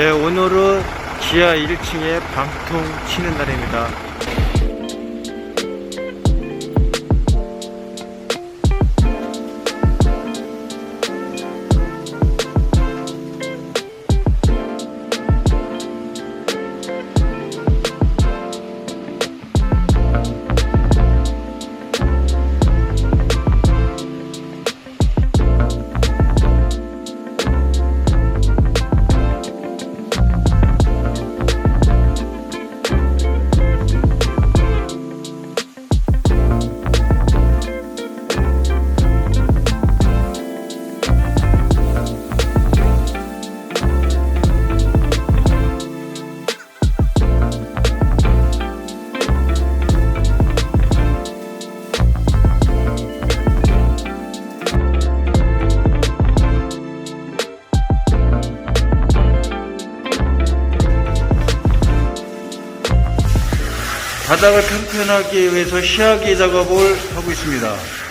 네, 오늘은 지하 1층에 방통 치는 날입니다. 바닥을 평평하게 위해서 시야기 작업을 하고 있습니다.